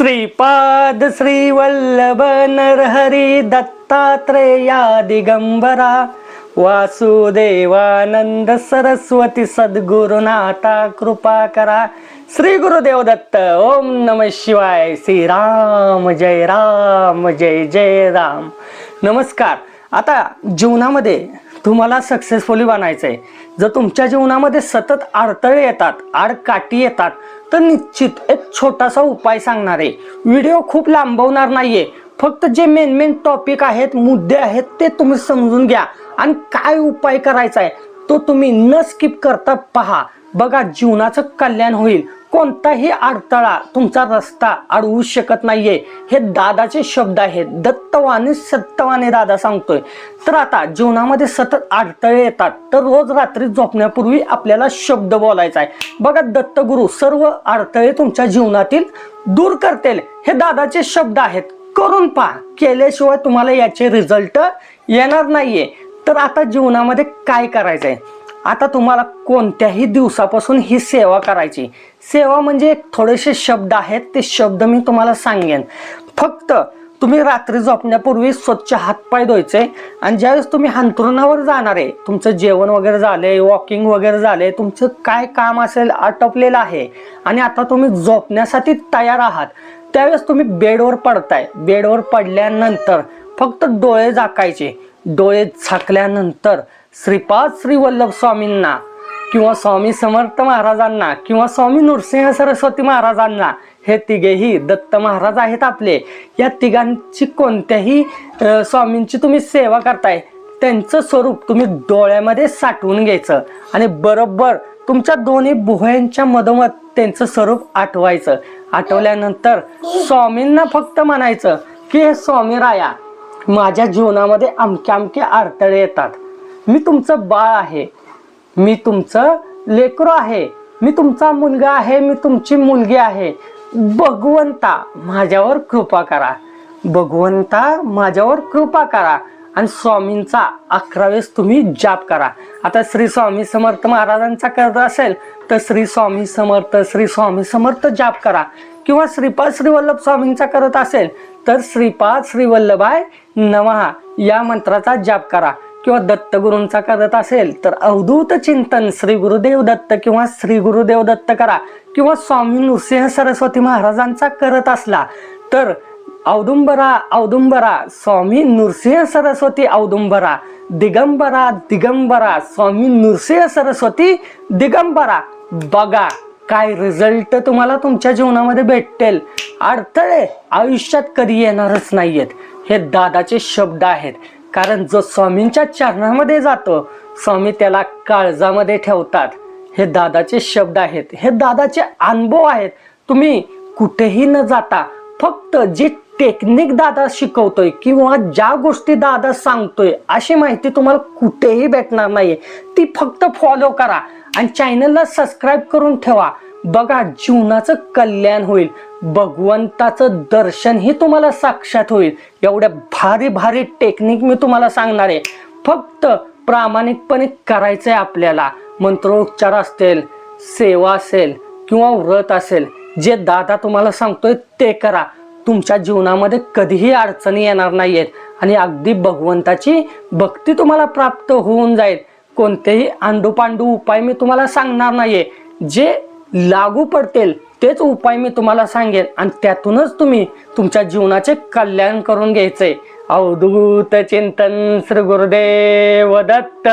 श्रीपाद श्रीवल्लभ नरहरी दत्तात्रेया दिगंबरा वासुदेवानंद सरस्वती सद्गुरुनाथा कृपा करा। श्री गुरुदेव दत्त ओम नम शिवाय। श्री राम जय राम जय जय राम। नमस्कार। आता जीवनामध्ये तुम्हाला सक्सेसफुली बनायचं आहे जर तुमच्या जीवनामध्ये सतत अडथळे येतात आडकाठी येतात तर निश्चित एक छोटासा उपाय सांगणार आहे. व्हिडिओ खूप लांबवणार नाहीये. फक्त जे मेन मेन टॉपिक आहेत मुद्दे आहेत ते तुम्ही समजून घ्या. आणि काय उपाय करायचा आहे तो तुम्ही न स्किप करता पहा. बघा जीवनाचं कल्याण होईल. कोणताही अडथळा तुमचा रस्ता अडवू शकत नाहीये. हे दादाचे शब्द आहेत. दत्तवाने सत्तवाने दादा सांगतोय. तर आता जीवनामध्ये सतत अडथळे येतात. तर रोज रात्री झोपण्यापूर्वी आपल्याला शब्द बोलायचा आहे. बघा दत्तगुरु सर्व अडथळे तुमच्या जीवनातील दूर करतील. हे दादाचे शब्द आहेत. करून पहा. केल्याशिवाय तुम्हाला याचे रिझल्ट येणार नाहीये. तर आता जीवनामध्ये काय करायचंय? आता तुम्हाला कोणत्याही दिवसापासून ही सेवा करायची. सेवा म्हणजे एक थोडेसे शब्द आहेत ते शब्द मी तुम्हाला सांगेन. फक्त तुम्ही रात्री झोपण्यापूर्वी स्वच्छ हातपाय धुवायचे आणि ज्यावेळेस तुम्ही हंतरुणावर जाणार आहे तुमचं जेवण वगैरे झालंय वॉकिंग वगैरे झालंय तुमचं काय काम असेल आटोपलेलं आहे आणि आता तुम्ही झोपण्यासाठी तयार आहात त्यावेळेस तुम्ही बेडवर पडताय. बेडवर पडल्यानंतर फक्त डोळे झाकायचे. डोळे झाकल्यानंतर श्रीपाद श्री वल्लभ स्वामींना किंवा स्वामी समर्थ महाराजांना किंवा स्वामी नृसिंह सरस्वती महाराजांना हे तिघेही दत्त महाराज आहेत आपले. या तिघांची कोणत्याही स्वामींची तुम्ही सेवा करताय त्यांचं स्वरूप तुम्ही डोळ्यामध्ये साठवून घ्यायचं आणि बरोबर तुमच्या दोन्ही भुवयांच्या मधोमध त्यांचं स्वरूप आठवायचं. आठवल्यानंतर स्वामींना फक्त म्हणायचं की हे स्वामी राया माझ्या जीवनामध्ये आमके अमके अडथळे येतात. मी तुमचं बाळ आहे. मी तुमचं लेकरू आहे. मी तुमचा मुलगा आहे. मी तुमची मुलगी आहे. भगवंता माझ्यावर कृपा करा. भगवंता माझ्यावर कृपा करा. आणि स्वामींचा अकरा वेळेस तुम्ही जाप करा. आता श्री स्वामी समर्थ महाराजांचा करत असेल तर श्री स्वामी समर्थ श्री स्वामी समर्थ जाप करा. किंवा श्रीपाद श्री वल्लभ स्वामींचा करत असेल तर श्रीपाद श्रीवल्लभाय नमहा या मंत्राचा जाप करा. किंवा दत्तगुरूंचा करत असेल तर अवधूत चिंतन श्री गुरुदेव दत्त किंवा श्री गुरुदेव दत्त करा. किंवा स्वामी नृसिंह सरस्वती महाराजांचा करत असला तर औदुंबरा औदुंबरा स्वामी नृसिंह सरस्वती औदुंबरा दिगंबरा दिगंबरा स्वामी नृसिंह सरस्वती दिगंबरा. बघा. काय रिझल्ट तुम्हाला तुमच्या जीवनामध्ये भेटेल अडथळे आयुष्यात कधी येणारच नाहीयेत. हे दादाचे शब्द आहेत. कारण जो स्वामींच्या चरणामध्ये जातो स्वामी त्याला काळजामध्ये ठेवतात. हे दादाचे शब्द आहेत. हे दादाचे अनुभव आहेत. तुम्ही कुठेही न जाता फक्त जी टेक्निक दादा शिकवतोय किंवा ज्या गोष्टी दादा सांगतोय अशी माहिती तुम्हाला कुठेही भेटणार नाही ती फक्त फॉलो करा. आणि चॅनलला सबस्क्राईब करून ठेवा. बघा जीवनाचं कल्याण होईल. भगवंताचं दर्शनही तुम्हाला साक्षात होईल. एवढ्या भारी भारी टेक्निक मी तुम्हाला सांगणार आहे. फक्त प्रामाणिकपणे करायचं आहे आपल्याला मंत्रोच्चार असतील सेवा असेल किंवा व्रत असेल जे दादा तुम्हाला सांगतोय ते करा. तुमच्या जीवनामध्ये कधीही अडचणी येणार नाहीयेत. आणि अगदी भगवंताची भक्ती तुम्हाला प्राप्त होऊन जाईल. कोणतेही आंडूपांडू उपाय मी तुम्हाला सांगणार नाहीये. जे लागू पडतील तेच उपाय मी तुम्हाला सांगेन. आणि त्यातूनच तुम्ही तुमच्या जीवनाचे कल्याण करून घ्यायचे. अवधूत चिंतन श्री गुरुदेव दत्त.